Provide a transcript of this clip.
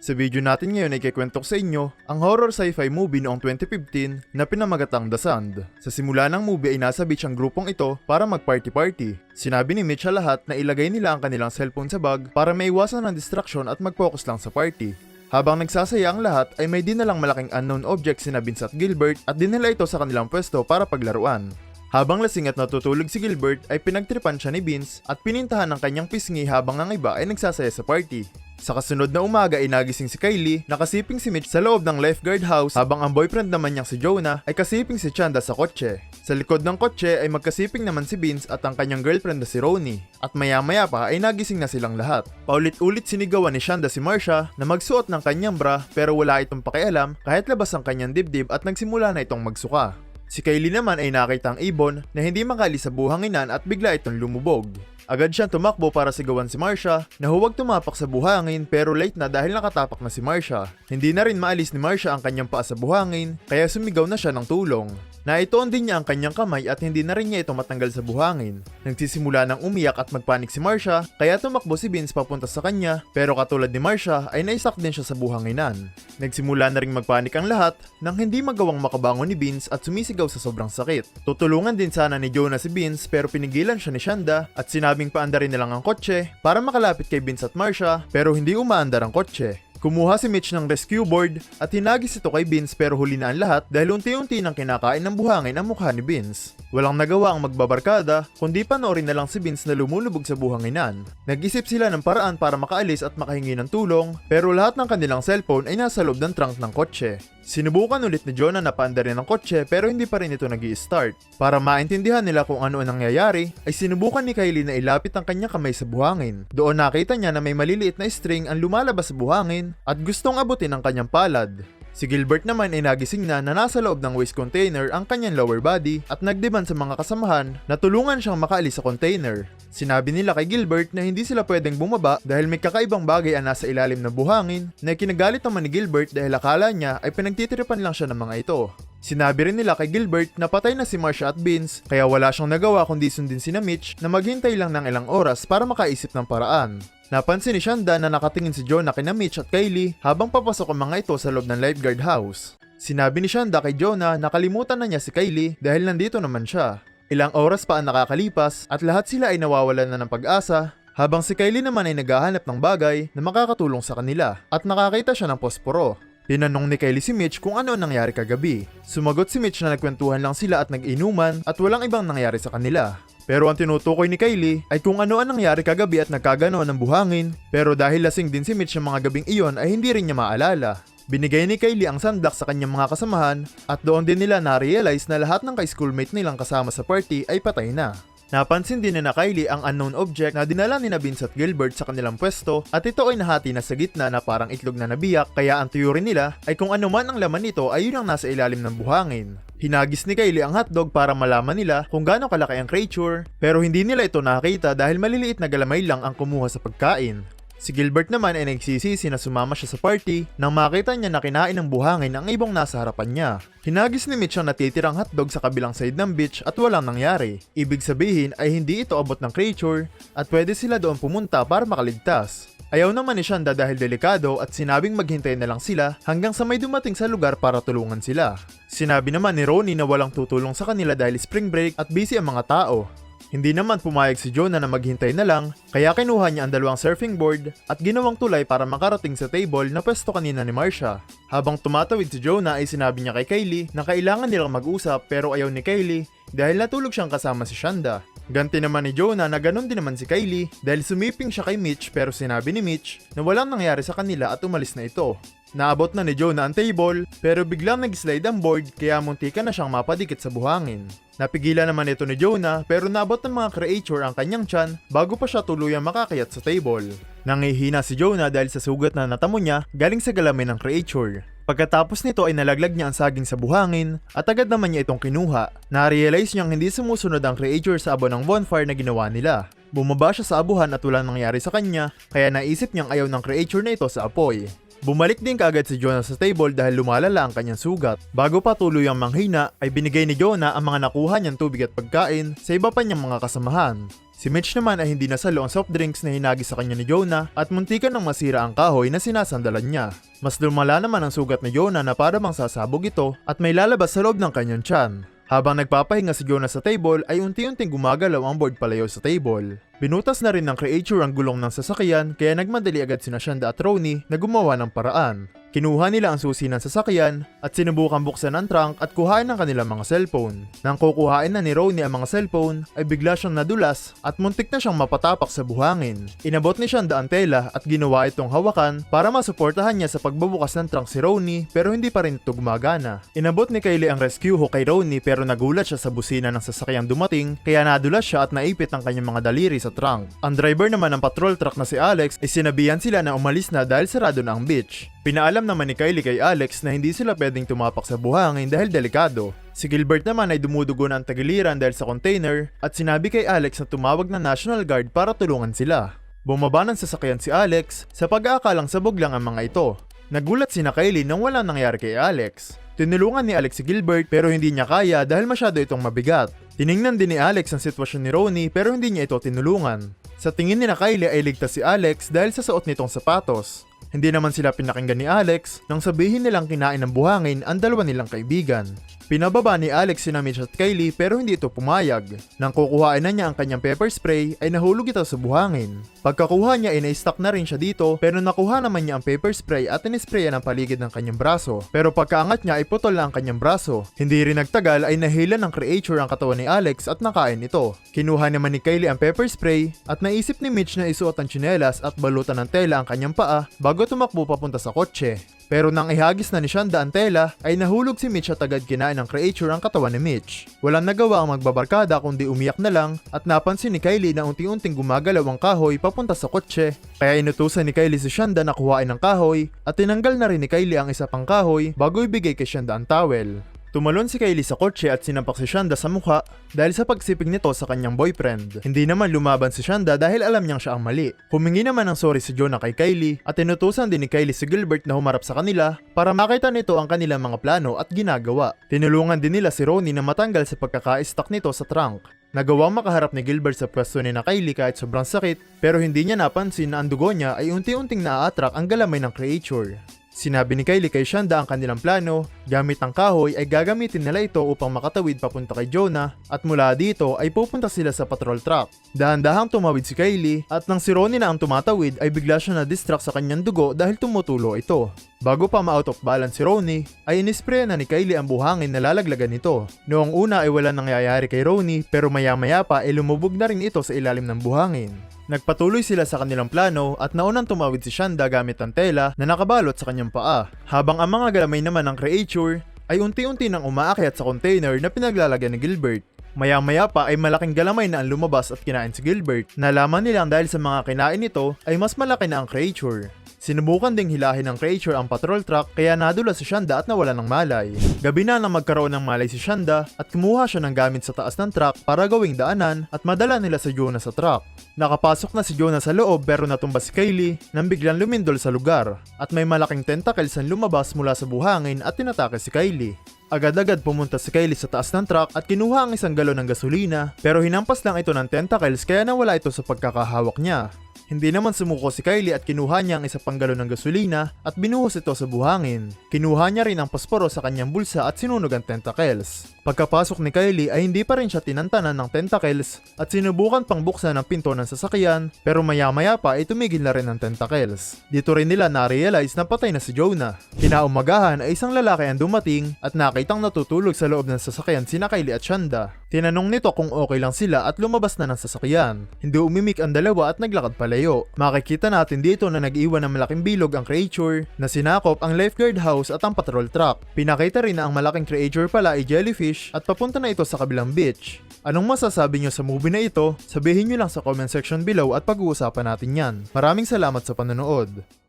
Sa video natin ngayon ay kikwento ko sa inyo ang horror sci-fi movie noong 2015 na pinamagatang The Sand. Sa simula ng movie ay nasa beach ang grupong ito para mag-party-party. Sinabi ni Mitch sa lahat na ilagay nila ang kanilang cellphone sa bag para maiwasan ng distraction at mag-focus lang sa party. Habang nagsasaya ang lahat ay may dinalang malaking unknown object sina Vince at Gilbert at dinala ito sa kanilang pwesto para paglaruan. Habang lasing at natutulog si Gilbert ay pinagtripan siya ni Vince at pinintahan ng kanyang pisngi habang ang iba ay nagsasaya sa party. Sa kasunod na umaga ay nagising si Kylie, nakasiping si Mitch sa loob ng lifeguard house habang ang boyfriend naman niyang si Jonah ay kasiping si Chanda sa kotse. Sa likod ng kotse ay magkasiping naman si Vince at ang kanyang girlfriend na si Ronnie. At maya maya pa ay nagising na silang lahat. Paulit-ulit sinigawan ni Shanda si Marcia na magsuot ng kanyang bra pero wala itong pakialam kahit labas ang kanyang dibdib at nagsimula na itong magsuka. Si Kylie naman ay nakita ang ibon na hindi makalis sa buhanginan at bigla itong lumubog. Agad siyang tumakbo para sigawan si Marcia na huwag tumapak sa buhangin pero late na dahil nakatapak na si Marcia. Hindi na rin maalis ni Marcia ang kanyang paa sa buhangin kaya sumigaw na siya ng tulong. Naitoon din niya ang kanyang kamay at hindi na rin niya ito matanggal sa buhangin. Nagsisimula ng umiyak at magpanik si Marcia kaya tumakbo si Vince papunta sa kanya pero katulad ni Marcia ay naisak din siya sa buhanginan. Nagsimula na rin magpanik ang lahat nang hindi magawang makabangon ni Vince at sumisigaw sa sobrang sakit. Tutulungan din sana ni Jonah si Vince pero pinigilan siya ni Shanda at sinabing paandarin na lang ang kotse para makalapit kay Vince at Marcia pero hindi umaandar ang kotse. Kumuha si Mitch ng rescue board at hinagis ito kay Vince pero huli na ang lahat dahil unti-unti nang kinakain ng buhangin ang mukha ni Vince. Walang nagawa ang magbabarkada kundi panoorin na lang si Vince na lumulubog sa buhanginan. Nag-isip sila ng paraan para makaalis at makahingi ng tulong pero lahat ng kanilang cellphone ay nasa loob ng trunk ng kotse. Sinubukan ulit ni Jonah na paandarin ang kotse pero hindi pa rin ito nag start Para maintindihan nila kung ano ang nangyayari, ay sinubukan ni Kylie na ilapit ang kanyang kamay sa buhangin. Doon nakita niya na may maliliit na string ang lumalabas sa buhangin at gustong abutin ang kanyang palad. Si Gilbert naman ay nagising na na nasa loob ng waste container ang kanyang lower body at nagdemand sa mga kasamahan na tulungan siyang makaalis sa container. Sinabi nila kay Gilbert na hindi sila pwedeng bumaba dahil may kakaibang bagay ang nasa ilalim ng buhangin na kinagalit naman ni Gilbert dahil akala niya ay pinagtitiripan lang siya ng mga ito. Sinabi rin nila kay Gilbert na patay na si Marcia at Vince kaya wala siyang nagawa kundi sundin si Mitch na maghintay lang ng ilang oras para makaisip ng paraan. Napansin ni Shanda na nakatingin si Jonah kina Mitch at Kylie habang papasok ang mga ito sa loob ng lifeguard house. Sinabi ni Shanda kay Jonah na kalimutan na niya si Kylie dahil nandito naman siya. Ilang oras pa ang nakakalipas at lahat sila ay nawawalan na ng pag-asa habang si Kylie naman ay naghahanap ng bagay na makakatulong sa kanila at nakakita siya ng posporo. Tinanong ni Kylie si Mitch kung ano ang nangyari kagabi. Sumagot si Mitch na nagkwentuhan lang sila at nag-inuman at walang ibang nangyari sa kanila. Pero ang tinutukoy ni Kylie ay kung ano ang nangyari kagabi at nagkagano ng buhangin. Pero dahil lasing din si Mitch ng mga gabing iyon ay hindi rin niya maalala. Binigay ni Kylie ang sunblock sa kanyang mga kasamahan at doon din nila na-realize na lahat ng ka-schoolmate nilang kasama sa party ay patay na. Napansin din ni na Kylie ang unknown object na dinala ni na Vince at Gilbert sa kanilang pwesto at ito ay nahati na sa gitna na parang itlog na nabiyak kaya ang theory nila ay kung ano man ang laman nito ay yun ang nasa ilalim ng buhangin. Hinagis ni Kylie ang hotdog para malaman nila kung gaano kalaki ang creature pero hindi nila ito nakita dahil maliliit na galamay lang ang kumuha sa pagkain. Si Gilbert naman ay nagsisisi na sumama siya sa party nang makita niya na kinain ng buhangin ang ibong nasa harapan niya. Hinagis ni Mitch ang natitirang hotdog sa kabilang side ng beach at walang nangyari. Ibig sabihin ay hindi ito abot ng creature at pwede sila doon pumunta para makaligtas. Ayaw naman ni Shanda dahil delikado at sinabing maghintay na lang sila hanggang sa may dumating sa lugar para tulungan sila. Sinabi naman ni Ronnie na walang tutulong sa kanila dahil spring break at busy ang mga tao. Hindi naman pumayag si Jonah na maghintay na lang, kaya kinuha niya ang dalawang surfing board at ginawang tulay para makarating sa table na pwesto kanina ni Marcia. Habang tumatawid si Jonah ay sinabi niya kay Kylie na kailangan nilang mag-usap pero ayaw ni Kylie dahil natulog siyang kasama si Shanda. Ganti naman ni Jonah na ganun din naman si Kylie dahil sumiping siya kay Mitch pero sinabi ni Mitch na walang nangyari sa kanila at umalis na ito. Naabot na ni Jonah ang table pero biglang nag-slide ang board kaya muntika na siyang mapadikit sa buhangin. Napigilan naman ito ni Jonah pero naabot ng mga creature ang kanyang tiyan bago pa siya tuluyang makakayat sa table. Nangihina si Jonah dahil sa sugat na natamo niya galing sa galamin ng creature. Pagkatapos nito ay nalaglag niya ang saging sa buhangin at agad naman niya itong kinuha. Na-realize niyang hindi sumusunod ang creature sa abo ng bonfire na ginawa nila. Bumaba siya sa abuhan at walang nangyari sa kanya kaya naisip niyang ayaw ng creature na ito sa apoy. Bumalik din kaagad si Jonah sa table dahil lumalala ang kanyang sugat. Bago pa tuloy ang manghina, ay binigay ni Jonah ang mga nakuha niyang tubig at pagkain sa iba pa niyang mga kasamahan. Si Mitch naman ay hindi nasalo ang soft drinks na hinagi sa kanya ni Jonah at muntikan ng masira ang kahoy na sinasandalan niya. Mas lumala naman ang sugat ni Jonah na para bang sasabog ito at may lalabas sa loob ng kanyang tiyan. Habang nagpapahinga si Jonah sa table ay unti-unting gumagalaw ang board palayo sa table. Binutas na rin ng creature ang gulong ng sasakyan kaya nagmadali agad sina Shanda at Ronnie na gumawa ng paraan. Kinuha nila ang susi ng sasakyan at sinubukan buksan ang trunk at kuhain ang kanilang mga cellphone. Nang kukuhain na ni Ronnie ang mga cellphone ay bigla siyang nadulas at muntik na siyang mapatapak sa buhangin. Inabot ni Shanda ang tela at ginawa itong hawakan para masuportahan niya sa pagbubukas ng trunk si Ronnie pero hindi pa rin ito gumagana. Inabot ni Kylie ang rescue hook kay Ronnie pero nagulat siya sa busina ng sasakyang dumating kaya nadulas siya at naipit ang kanyang mga daliri sa trunk. Ang driver naman ng patrol truck na si Alex ay sinabihan sila na umalis na dahil sarado na ang beach. Pinaalam naman ni Kylie kay Alex na hindi sila pwedeng tumapak sa buhangin dahil delikado. Si Gilbert naman ay dumudugo na tagiliran dahil sa container at sinabi kay Alex na tumawag ng National Guard para tulungan sila. Bumaba ng sasakyan si Alex sa pag-aakalang sabog lang ang mga ito. Nagulat si Kylie nang wala nangyari kay Alex. Tinulungan ni Alex si Gilbert pero hindi niya kaya dahil masyado itong mabigat. Tiningnan din ni Alex ang sitwasyon ni Ronnie pero hindi niya ito tinulungan. Sa tingin ni Kylie ay ligtas si Alex dahil sa suot nitong sapatos. Hindi naman sila pinakinggan ni Alex nang sabihin nilang kinain ng buhangin ang dalawa nilang kaibigan. Pinababa ni Alex si Mitch at Kylie pero hindi ito pumayag. Nang kukuhain na niya ang kanyang pepper spray ay nahulog ito sa buhangin. Pagkakuha niya ay na-stuck na rin siya dito pero nakuha naman niya ang pepper spray at inisprayan ang paligid ng kanyang braso. Pero pagkaangat niya ay putol na ang kanyang braso. Hindi rin nagtagal ay nahila ng creature ang katawan ni Alex at nakain ito. Kinuha naman ni Kylie ang pepper spray at naisip ni Mitch na isuot ang tsinelas at balutan ng tela ang kanyang paa bago tumakbo papunta sa kotse. Pero nang ihagis na ni Shanda ang tela, ay nahulog si Mitch at agad kinain ng creature ang katawan ni Mitch. Walang nagawa ang magbabarkada kundi umiyak na lang at napansin ni Kylie na unti-unting gumagalaw ang kahoy papunta sa kotse. Kaya inutusan ni Kylie si Shanda na kuhain ng kahoy at tinanggal na rin ni Kylie ang isa pang kahoy bago ibigay kay Shanda ang towel. Tumalon si Kylie sa kotse at sinampak si Shanda sa mukha dahil sa pagsipig nito sa kanyang boyfriend. Hindi naman lumaban si Shanda dahil alam niyang siya ang mali. Humingi naman ng sorry si Jonah kay Kylie at inutusan din ni Kylie si Gilbert na humarap sa kanila para makita nito ang kanilang mga plano at ginagawa. Tinulungan din nila si Ronnie na matanggal sa pagkaka-stuck nito sa trunk. Nagawang makaharap ni Gilbert sa pwesto ni na Kylie kahit sobrang sakit pero hindi niya napansin na ang dugo niya ay unti-unting naa-attract ang galamay ng creature. Sinabi ni Kylie kay Shanda ang kanilang plano, gamit ang kahoy ay gagamitin nila ito upang makatawid papunta kay Jonah at mula dito ay pupunta sila sa patrol truck. Dahan-dahang tumawid si Kylie at nang si Ronnie na ang tumatawid ay bigla siya na-distract sa kanyang dugo dahil tumutulo ito. Bago pa ma-out of balance si Ronnie, ay inispray na ni Kylie ang buhangin na lalaglagan nito. Noong una ay wala nangyayari kay Ronnie pero maya-maya pa ay lumubog na rin ito sa ilalim ng buhangin. Nagpatuloy sila sa kanilang plano at naunang tumawid si Shanda gamit ang tela na nakabalot sa kanyang paa. Habang ang mga galamay naman ng creature ay unti-unti nang umaakyat sa container na pinaglalagyan ni Gilbert. Maya-maya pa ay malaking galamay na ang lumabas at kinain si Gilbert. Nalaman nilang dahil sa mga kinain nito ay mas malaki na ang creature. Sinubukan ding hilahin ng creature ang patrol truck kaya nadula si Shanda at nawala ng malay. Gabi na nang magkaroon ng malay si Shanda at kumuha siya ng gamit sa taas ng truck para gawing daanan at madala nila sa Jonah sa truck. Nakapasok na si Jonah sa loob pero natumba si Kylie nang biglang lumindol sa lugar at may malaking tentacles ang lumabas mula sa buhangin at tinatake si Kylie. Agad-agad pumunta si Kylie sa taas ng truck at kinuha ang isang galon ng gasolina pero hinampas lang ito ng tentacles kaya nawala ito sa pagkakahawak niya. Hindi naman sumuko si Kylie at kinuha niya ang isa pang galon ng gasolina at binuhos ito sa buhangin. Kinuha niya rin ang pasporo sa kanyang bulsa at sinunog ang tentacles. Pagkapasok ni Kylie ay hindi pa rin siya tinantanan ng tentacles at sinubukan pang buksan ang pinto ng sasakyan pero maya-maya pa ay tumigil na rin ang tentacles. Dito rin nila na-realize na patay na si Jonah. Kinaumagahan ay isang lalaki ang dumating at nakitang natutulog sa loob ng sasakyan sina Kylie at Shanda. Tinanong nito kung okay lang sila at lumabas na ng sasakyan. Hindi umimik ang dalawa at naglakad palayo. Makikita natin dito na nag-iwan ng malaking bilog ang creature na sinakop ang lifeguard house at ang patrol truck. Pinakita rin na ang malaking creature pala ay jellyfish at papunta na ito sa kabilang beach. Anong masasabi nyo sa movie na ito? Sabihin nyo lang sa comment section below at pag-uusapan natin yan. Maraming salamat sa panonood.